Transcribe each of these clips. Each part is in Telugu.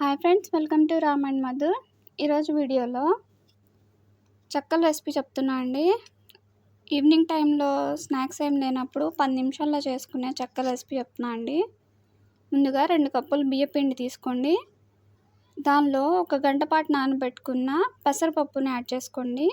Hi friends welcome to Ram and Madhu. ఈరోజు వీడియోలో చక్కల రెసిపీ చెప్తున్నా అండి. ఈవినింగ్ టైంలో స్నాక్స్ ఏం లేనప్పుడు పది నిమిషాల్లో చేసుకునే చక్కల రెసిపీ చెప్తున్నా అండి. ముందుగా రెండు కప్పులు బియ్య పిండి తీసుకోండి. దానిలో ఒక గంట పాటు నానబెట్టుకున్న పెసరపప్పుని యాడ్ చేసుకోండి.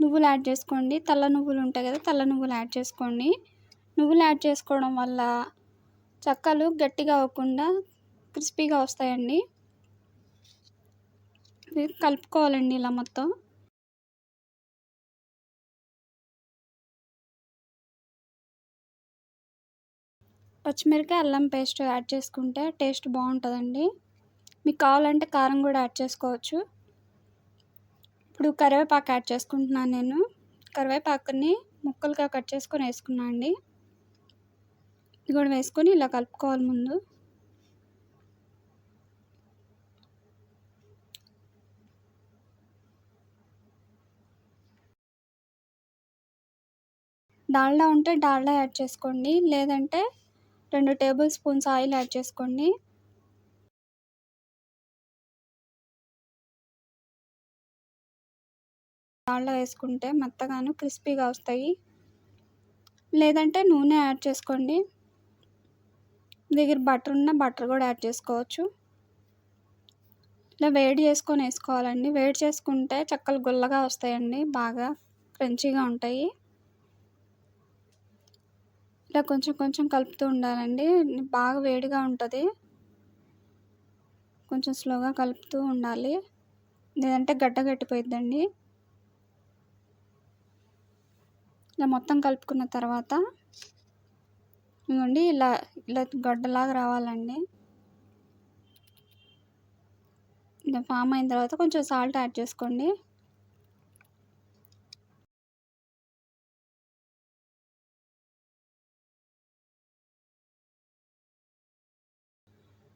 నువ్వులు యాడ్ చేసుకోండి. తెల్ల నువ్వులు ఉంటాయి కదా తెల్ల నువ్వులు యాడ్ చేసుకోండి. నువ్వులు యాడ్ చేసుకోవడం వల్ల చక్కలు గట్టిగా అవ్వకుండా క్రిస్పీగా వస్తాయండి. కలుపుకోవాలండి ఇలా మొత్తం. పచ్చిమిరకాయ అల్లం పేస్ట్ యాడ్ చేసుకుంటే టేస్ట్ బాగుంటుందండి. మీకు కావాలంటే కారం కూడా యాడ్ చేసుకోవచ్చు. ఇప్పుడు కరివేపాకు యాడ్ చేసుకుంటున్నాను నేను. కరివేపాకుని ముక్కలుగా కట్ చేసుకొని వేసుకున్నాను అండి. ఇది కూడా వేసుకొని ఇలా కలుపుకోవాలి ముందు. డాల్డా ఉంటే డాల్డా యాడ్ చేసుకోండి. లేదంటే రెండు టేబుల్ స్పూన్స్ ఆయిల్ యాడ్ చేసుకోండి. దాంట్లో వేసుకుంటే మెత్తగాను క్రిస్పీగా వస్తాయి. లేదంటే నూనె యాడ్ చేసుకోండి. దగ్గర బటర్ ఉన్న బటర్ కూడా యాడ్ చేసుకోవచ్చు. ఇలా వేడి చేసుకొని వేసుకోవాలండి. వేడి చేసుకుంటే చక్కలు గుల్లగా వస్తాయండి బాగా క్రంచీగా ఉంటాయి. ఇలా కొంచెం కొంచెం కలుపుతూ ఉండాలండి. బాగా వేడిగా ఉంటుంది. కొంచెం స్లోగా కలుపుతూ ఉండాలి. లేదంటే గడ్డ గట్టిపోయిద్దండి. ఇలా మొత్తం కలుపుకున్న తర్వాత ఇవ్వండి ఇలా ఇలా గడ్డలాగా రావాలండి. ఇలా ఫామ్ అయిన తర్వాత కొంచెం సాల్ట్ యాడ్ చేసుకోండి.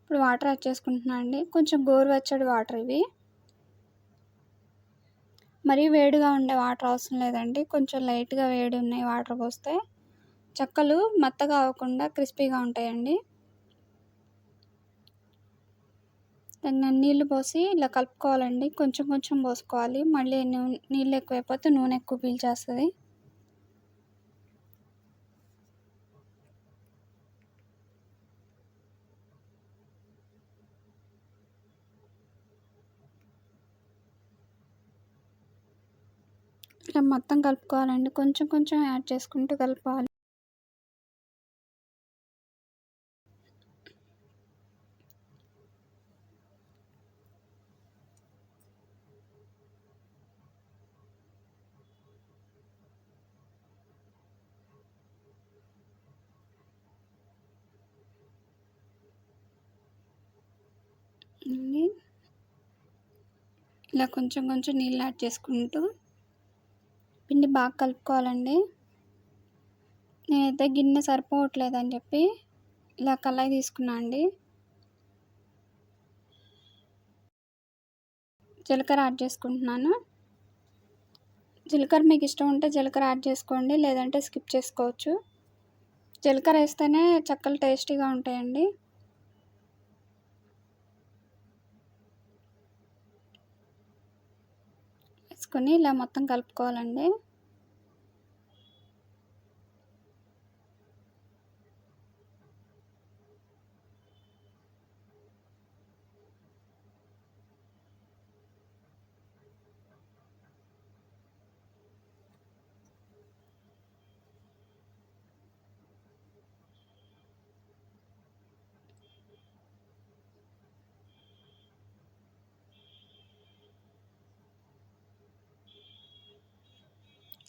ఇప్పుడు వాటర్ యాడ్ చేసుకుంటున్నాను అండి. కొంచెం గోరువెచ్చడి వాటర్ ఇవి. మరీ వేడిగా ఉండే వాటర్ అవసరం లేదండి. కొంచెం లైట్గా వేడి ఉన్నాయి వాటర్ పోస్తే చెక్కలు మెత్తగా అవ్వకుండా క్రిస్పీగా ఉంటాయండి. దాన్ని నీళ్ళు పోసి ఇలా కలుపుకోవాలండి. కొంచెం కొంచెం పోసుకోవాలి. మళ్ళీ నీళ్ళు ఎక్కువైపోతే నూనె ఎక్కువ పీల్చేస్తుంది. ఇట్లా మొత్తం కలుపుకోవాలండి. కొంచెం కొంచెం యాడ్ చేసుకుంటూ కలుపుకోవాలి ఇలా కొంచెం కొంచెం నీళ్ళు యాడ్ చేసుకుంటూ పిండి బాగా కలుపుకోవాలండి. నేనైతే గిన్నె సరిపోవట్లేదు అని చెప్పి ఇలా కళాయి తీసుకున్నా అండి. జీలకర్ర యాడ్ చేసుకుంటున్నాను. జీలకర్ర మీకు ఇష్టం ఉంటే జీలకర్ర యాడ్ చేసుకోండి లేదంటే స్కిప్ చేసుకోవచ్చు. జీలకర్ర వేస్తేనే చక్కలు టేస్టీగా ఉంటాయండి. వేసుకొని ఇలా మొత్తం కలుపుకోవాలండి.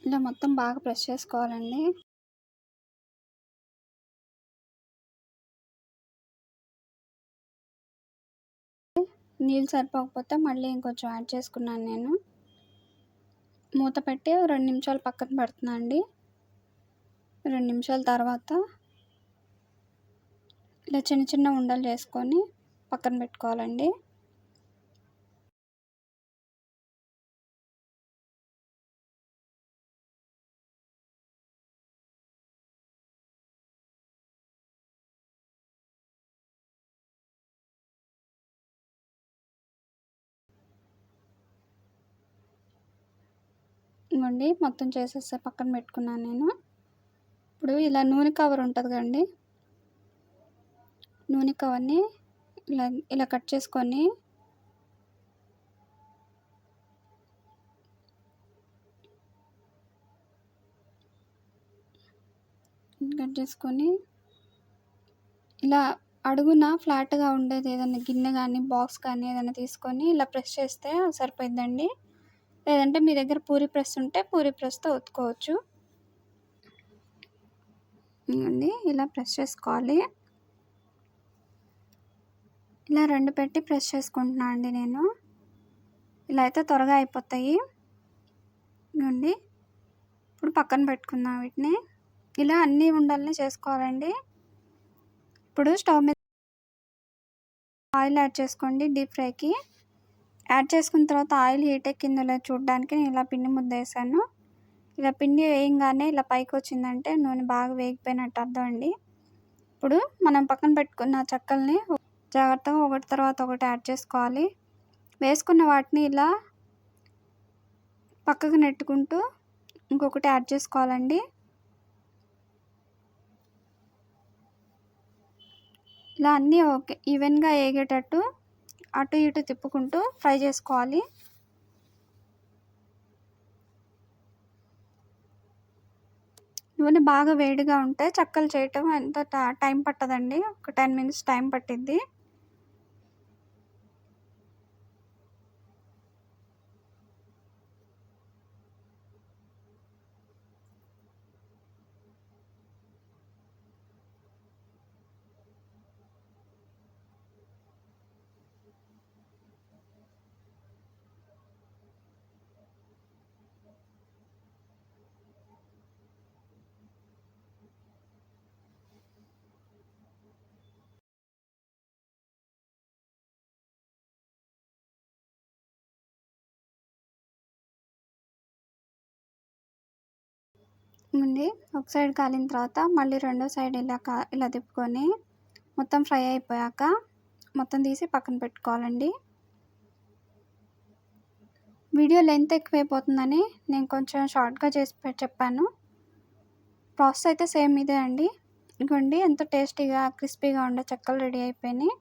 ఇలా మొత్తం బాగా ప్రెస్ చేసుకోవాలండి. నీళ్ళు సరిపోకపోతే మళ్ళీ ఇంకొంచెం యాడ్ చేసుకున్నాను నేను. మూత పెట్టి రెండు నిమిషాలు పక్కన పెడుతున్నా అండి. రెండు నిమిషాల తర్వాత ఇలా చిన్న చిన్న ఉండలు చేసుకొని పక్కన పెట్టుకోవాలండి. ఇవ్వండి మొత్తం చేసేస్తే పక్కన పెట్టుకున్నాను నేను. ఇప్పుడు ఇలా నూనె కవర్ ఉంటుంది కదండి. నూనె కవర్ని ఇలా ఇలా కట్ చేసుకొని కట్ చేసుకొని ఇలా అడుగున ఫ్లాట్గా ఉండేది ఏదైనా గిన్నె కానీ బాక్స్ కానీ ఏదైనా తీసుకొని ఇలా ప్రెస్ చేస్తే సరిపోయిందండి లేదంటే మీ దగ్గర పూరి ప్రెస్ ఉంటే పూరి ప్రెస్తో ఒత్తుకోవచ్చు. ఇవ్వండి ఇలా ప్రెస్ చేసుకోవాలి. ఇలా రెండు పెట్టి ప్రెస్ చేసుకుంటున్నా అండి నేను. ఇలా అయితే త్వరగా అయిపోతాయి. ఇవ్వండి ఇప్పుడు పక్కన పెట్టుకుందాం వీటిని. ఇలా అన్నీ ఉండాలని చేసుకోవాలండి. ఇప్పుడు స్టవ్ మీద ఆయిల్ యాడ్ చేసుకోండి డీప్ ఫ్రైకి. యాడ్ చేసుకున్న తర్వాత ఆయిల్ హీట్ ఎక్కిందో చూడడానికి నేను ఇలా పిండి ముద్ద వేసాను. ఇలా పిండి వేయంగానే ఇలా పైకి వచ్చిందంటే నూనె బాగా వేగిపోయినట్టు అర్థం అండి. ఇప్పుడు మనం పక్కన పెట్టుకున్న చెక్కల్ని జాగ్రత్తగా ఒకటి తర్వాత ఒకటి యాడ్ చేసుకోవాలి. వేసుకున్న వాటిని ఇలా పక్కకు నెట్టుకుంటూ ఇంకొకటి యాడ్ చేసుకోవాలండి. ఇలా అన్నీ ఓకే ఈవెన్గా వేగేటట్టు అటు ఇటు తిప్పుకుంటూ ఫ్రై చేసుకోవాలి. నూనె బాగా వేడిగా ఉంటే చక్కలు చేయటం ఎంత టైం పట్టదండి. ఒక టెన్ మినిట్స్ టైం పట్టిద్ది. ఉంది ఒక సైడ్ కాలిన తర్వాత మళ్ళీ రెండో సైడ్ ఇలా కా ఇలా తిప్పుకొని మొత్తం ఫ్రై అయిపోయాక మొత్తం తీసి పక్కన పెట్టుకోవాలండి. వీడియో లెంత్ ఎక్కువైపోతుందని నేను కొంచెం షార్ట్గా చేసి చెప్పాను. ప్రాసెస్ అయితే సేమ్ ఇదే అండి. ఇంకోండి ఎంత టేస్టీగా క్రిస్పీగా ఉండే చెక్కలు రెడీ అయిపోయినాయి.